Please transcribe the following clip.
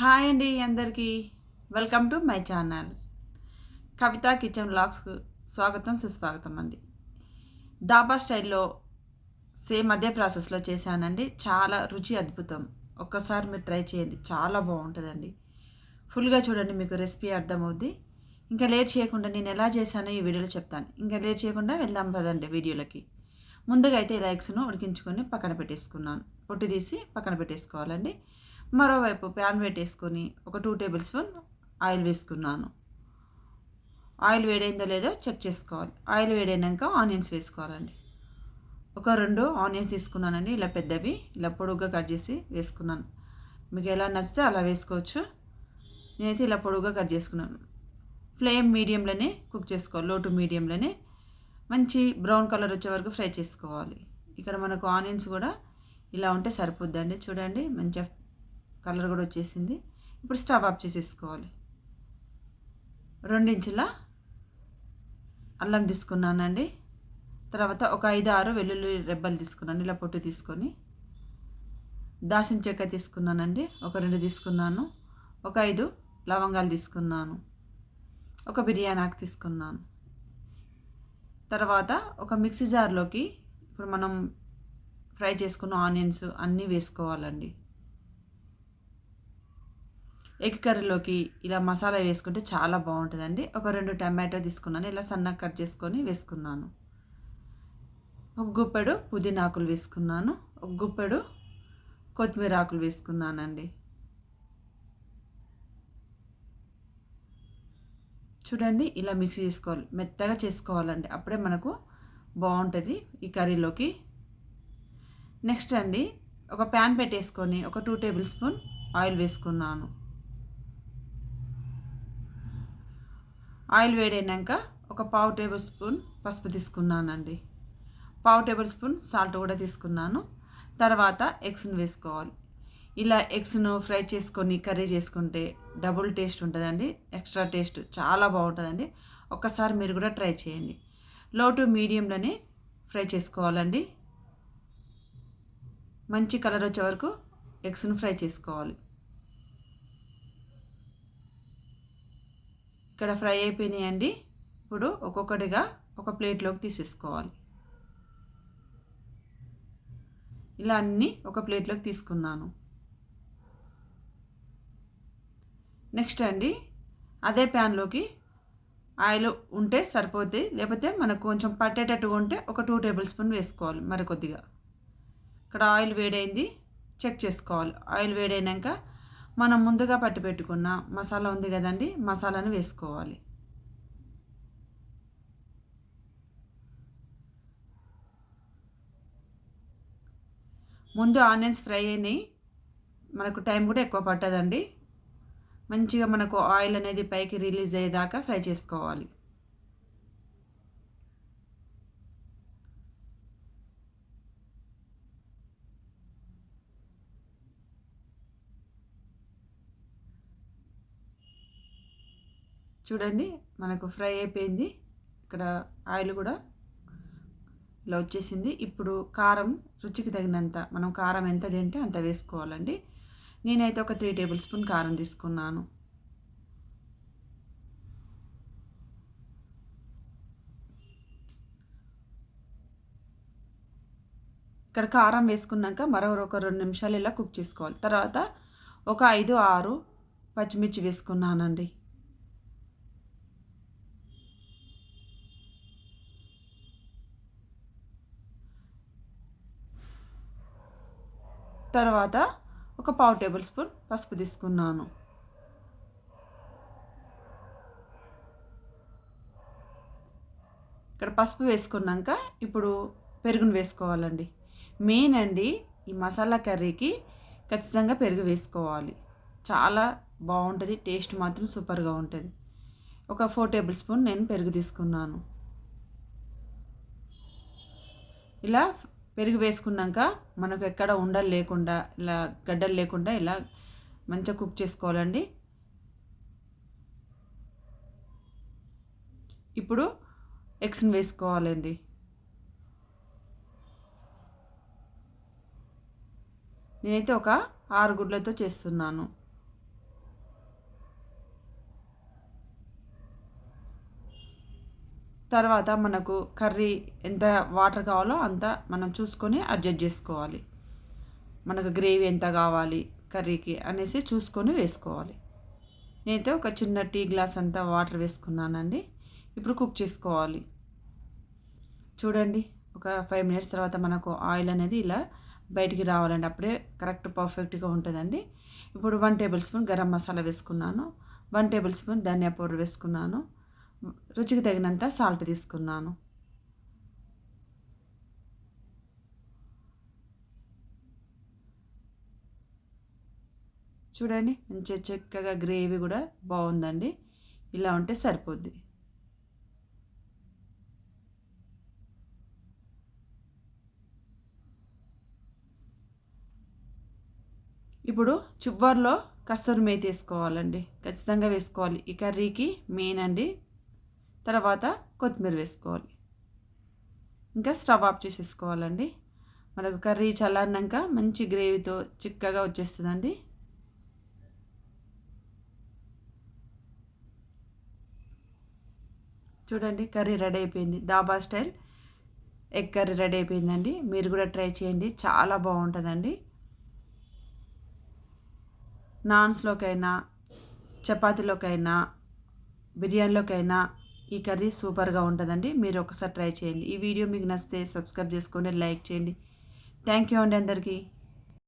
Hi అండి అందరికీ. Welcome to my channel. Kavitha kitchen బ్లాగ్స్కు స్వాగతం సుస్వాగతం అండి. దాబా స్టైల్లో సేమ్ అదే ప్రాసెస్లో చేశానండి. చాలా రుచి అద్భుతం. ఒక్కసారి మీరు ట్రై చేయండి. చాలా బాగుంటుందండి. ఫుల్గా చూడండి మీకు రెసిపీ అర్థమవుద్ది. ఇంకా లేట్ చేయకుండా నేను ఎలా చేశానో ఈ వీడియోలో చెప్తాను. ఇంకా లేట్ చేయకుండా వెళ్దాం పదండి వీడియోలకి. ముందుగా అయితే ఈ ఎగ్స్ను ఉడికించుకొని పక్కన పెట్టేసుకున్నాను. పొట్టు తీసి పక్కన పెట్టేసుకోవాలండి. మరోవైపు ప్యాన్ పెట్టేసుకొని ఒక టూ టేబుల్ స్పూన్ ఆయిల్ వేసుకున్నాను. ఆయిల్ వేడైందో లేదో చెక్ చేసుకోవాలి. ఆయిల్ వేడైనాక ఆనియన్స్ వేసుకోవాలండి. ఒక రెండు ఆనియన్స్ తీసుకున్నానండి. ఇలా పెద్దవి ఇలా పొడుగ్గా కట్ చేసి వేసుకున్నాను. మీకు ఎలా నచ్చితే అలా వేసుకోవచ్చు. నేనైతే ఇలా పొడుగ్గా కట్ చేసుకున్నాను. ఫ్లేమ్ మీడియంలోనే కుక్ చేసుకోవాలి. లో టు మీడియంలోనే మంచి బ్రౌన్ కలర్ వచ్చే వరకు ఫ్రై చేసుకోవాలి. ఇక్కడ మనకు ఆనియన్స్ కూడా ఇలా ఉంటే సరిపోద్దండి. చూడండి మంచిగా కలర్ కూడా వచ్చేసింది. ఇప్పుడు స్టవ్ ఆఫ్ చేసేసుకోవాలి. రెండించుల అల్లం తీసుకున్నానండి. తర్వాత ఒక ఐదు ఆరు వెల్లుల్లి రెబ్బలు తీసుకున్నాను ఇలా పొట్టు తీసుకొని. దాసిన చెక్క తీసుకున్నానండి ఒక రెండు తీసుకున్నాను. ఒక ఐదు లవంగాలు తీసుకున్నాను. ఒక బిర్యానీ ఆకు తీసుకున్నాను. తర్వాత ఒక మిక్సీ జార్లోకి ఇప్పుడు మనం ఫ్రై చేసుకున్న ఆనియన్స్ అన్నీ వేసుకోవాలండి. ఎగ్ కర్రీలోకి ఇలా మసాలా వేసుకుంటే చాలా బాగుంటుందండి. ఒక రెండు టమాటో తీసుకున్నాను. ఇలా సన్నగా కట్ చేసుకొని వేసుకున్నాను. ఒక గుప్పెడు పుదీనా ఆకులు వేసుకున్నాను. ఒక గుప్పెడు కొత్తిమీర ఆకులు వేసుకున్నానండి. చూడండి ఇలా మిక్సీ చేసుకోవాలి. మెత్తగా చేసుకోవాలండి. అప్పుడే మనకు బాగుంటుంది ఈ కర్రీలోకి. నెక్స్ట్ అండి ఒక ప్యాన్ పెట్టేసుకొని ఒక టూ టేబుల్ స్పూన్ ఆయిల్ వేసుకున్నాను. ఆయిల్ వేడైనాక ఒక పావు టేబుల్ స్పూన్ పసుపు తీసుకున్నానండి. పావు టేబుల్ స్పూన్ సాల్ట్ కూడా తీసుకున్నాను. తర్వాత ఎగ్స్ను వేసుకోవాలి. ఇలా ఎగ్స్ను ఫ్రై చేసుకొని కర్రీ చేసుకుంటే డబుల్ టేస్ట్ ఉంటుందండి. ఎక్స్ట్రా టేస్ట్ చాలా బాగుంటుందండి. ఒక్కసారి మీరు కూడా ట్రై చేయండి. లో టు మీడియంలోనే ఫ్రై చేసుకోవాలండి. మంచి కలర్ వచ్చే వరకు ఎగ్స్ను ఫ్రై చేసుకోవాలి. ఇక్కడ ఫ్రై అయిపోయినాయండి. ఇప్పుడు ఒక్కొక్కటిగా ఒక ప్లేట్లోకి తీసేసుకోవాలి. ఇలా అన్నీ ఒక ప్లేట్లోకి తీసుకున్నాను. నెక్స్ట్ అండి అదే ప్యాన్లోకి ఆయిల్ ఉంటే సరిపోతుంది లేకపోతే మనకు కొంచెం పట్టేటట్టుగా ఉంటే ఒక టూ టేబుల్ స్పూన్ వేసుకోవాలి మరి కొద్దిగా ఇక్కడ ఆయిల్ వేడైంది చెక్ చేసుకోవాలి. ఆయిల్ వేడైనాక మనం ముందుగా పట్టి పెట్టుకున్న మసాలా ఉంది కదండి మసాలాను వేసుకోవాలి. ముందు ఆనియన్స్ ఫ్రై అయినాయి. మనకు టైం కూడా ఎక్కువ పట్టదండి. మంచిగా మనకు ఆయిల్ అనేది పైకి రిలీజ్ అయ్యేదాకా ఫ్రై చేసుకోవాలి. చూడండి మనకు ఫ్రై అయిపోయింది. ఇక్కడ ఆయిల్ కూడా ఇలా వచ్చేసింది. ఇప్పుడు కారం రుచికి తగినంత మనం కారం ఎంత తింటే అంత వేసుకోవాలండి. నేనైతే ఒక త్రీ టేబుల్ స్పూన్ కారం తీసుకున్నాను. ఇక్కడ కారం వేసుకున్నాక మరో ఒక రెండు నిమిషాలు ఇలా కుక్ చేసుకోవాలి. తర్వాత ఒక ఐదు ఆరు పచ్చిమిర్చి వేసుకున్నానండి. తర్వాత ఒక పావు టేబుల్ స్పూన్ పసుపు తీసుకున్నాను. ఇక్కడ పసుపు వేసుకున్నాక ఇప్పుడు పెరుగును వేసుకోవాలండి. మెయిన్ అండి ఈ మసాలా కర్రీకి ఖచ్చితంగా పెరుగు వేసుకోవాలి. చాలా బాగుంటుంది టేస్ట్ మాత్రం సూపర్గా ఉంటుంది. ఒక ఫోర్ టేబుల్ స్పూన్ నేను పెరుగు తీసుకున్నాను. ఇలా పెరుగు వేసుకున్నాక మనకు ఎక్కడ ఉండలు లేకుండా ఇలా గడ్డలు లేకుండా ఇలా మంచిగా కుక్ చేసుకోవాలండి. ఇప్పుడు ఎగ్స్ని వేసుకోవాలండి. నేనైతే ఒక ఆరు గుడ్లతో చేస్తున్నాను. తర్వాత మనకు కర్రీ ఎంత వాటర్ కావాలో అంత మనం చూసుకొని అడ్జస్ట్ చేసుకోవాలి. మనకు గ్రేవీ ఎంత కావాలి కర్రీకి అనేసి చూసుకొని వేసుకోవాలి. నేనైతే ఒక చిన్న టీ గ్లాస్ అంతా వాటర్ వేసుకున్నానండి. ఇప్పుడు కుక్ చేసుకోవాలి. చూడండి ఒక ఫైవ్ మినిట్స్ తర్వాత మనకు ఆయిల్ అనేది ఇలా బయటికి రావాలండి. అప్పుడే కరెక్ట్ పర్ఫెక్ట్గా ఉంటుందండి. ఇప్పుడు one table spoon garam masala వేసుకున్నాను. వన్ టేబుల్ స్పూన్ ధనియా పౌడర్ వేసుకున్నాను. రుచికి తగినంత సాల్ట్ తీసుకున్నాను. చూడండి మంచిగా చక్కగా గ్రేవీ కూడా బాగుందండి. ఇలా ఉంటే సరిపోద్ది. ఇప్పుడు చివర్లో కస్తూరి మేతి వేసుకోవాలండి. ఖచ్చితంగా వేసుకోవాలి. ఈ కర్రీకి మెయిన్ అండి తర్వాత కొత్తిమీర వేసుకోవాలి. ఇంకా స్టవ్ ఆఫ్ చేసేసుకోవాలండి. మనకు కర్రీ చల్లారినాక మంచి గ్రేవీతో చిక్కగా వచ్చేస్తుందండి. చూడండి కర్రీ రెడీ అయిపోయింది. Dhaba style egg curry ready అయిపోయిందండి. మీరు కూడా ట్రై చేయండి. చాలా బాగుంటుందండి. నాన్స్లోకైనా చపాతీలోకైనా బిర్యానీలోకైనా ఈ కర్రీ సూపర్గా ఉంటుందండి. మీరు ఒకసారి ట్రై చేయండి. ఈ వీడియో మీకు నచ్చితే సబ్స్క్రైబ్ చేసుకోండి లైక్ చేయండి. థ్యాంక్ యూ అండి అందరికీ.